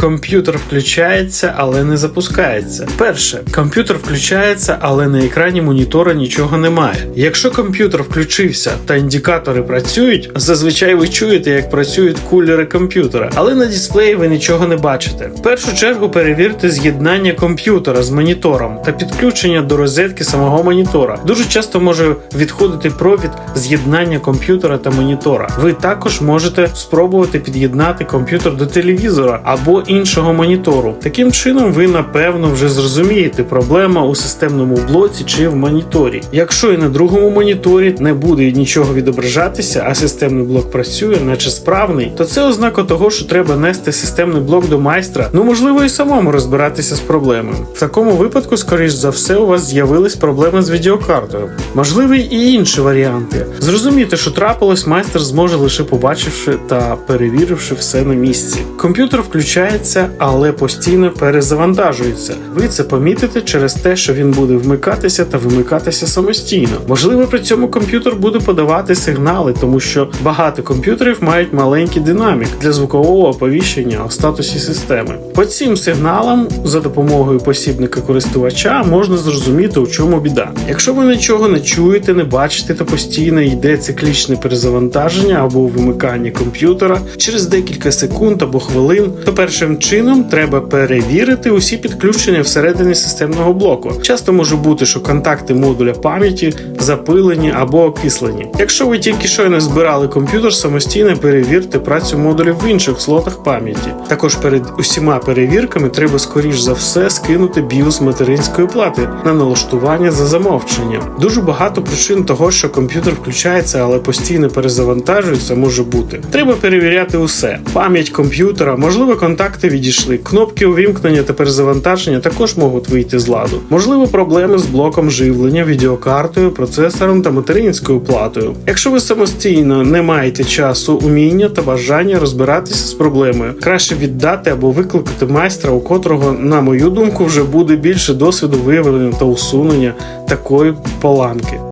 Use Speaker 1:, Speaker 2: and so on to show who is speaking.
Speaker 1: Комп'ютер включається, але не запускається. Перше, комп'ютер включається, але на екрані монітора нічого немає. Якщо комп'ютер включився та індикатори працюють, зазвичай ви чуєте, як працюють кулери комп'ютера, але на дисплеї ви нічого не бачите. В першу чергу перевірте з'єднання комп'ютера з монітором та підключення до розетки самого монітора. Дуже часто може відходити провід з'єднання комп'ютера та монітора. Ви також можете спробувати під'єднати комп'ютер до телевізора або іншого монітору. Таким чином, ви напевно вже зрозумієте, проблема у системному блоці чи в моніторі. Якщо і на другому моніторі не буде нічого відображатися, а системний блок працює, наче справний, то це ознака того, що треба нести системний блок до майстра. Ну можливо, і самому розбиратися з проблемою. В такому випадку, скоріш за все, у вас з'явились проблеми з відеокартою. Можливі і інші варіанти. Зрозуміти, що трапилось, майстер зможе лише побачивши та перевіривши все на місці. Комп'ютер включається, але постійно перезавантажується. Ви це помітите через те, що він буде вмикатися та вимикатися самостійно. Можливо, при цьому комп'ютер буде подавати сигнали, тому що багато комп'ютерів мають маленький динамік для звукового оповіщення у статусі системи. По цим сигналам за допомогою посібника користувача можна зрозуміти, у чому біда. Якщо ви нічого не чуєте, не бачите та постійно йде циклічне перезавантаження або вимикання комп'ютера через декілька секунд або хвилин, то першим чином треба перевірити усі підключення всередині системного блоку. Часто може бути, що контакти модуля пам'яті запилені або окислені. Якщо ви тільки щойно збирали комп'ютер, самостійно перевірте працю модулів в інших слотах пам'яті. Також перед усіма перевірками треба скоріш за все скинути BIOS материнської плати на налаштування за замовченням. Дуже багато причин того, що комп'ютер включається, але постійно перезавантажується, може бути. Треба перевіряти усе: пам'ять комп'ютера, можливо, контакти відійшли, кнопки увімкнення та перезавантаження також можуть вийти з ладу. Можливо, проблеми з блоком живлення, відеокартою, процесором та материнською платою. Якщо ви самостійно не маєте часу, уміння та бажання розбиратися з проблемою, краще віддати або викликати майстра, у котрого, на мою думку, вже буде більше досвіду виявлення та усунення такої поламки.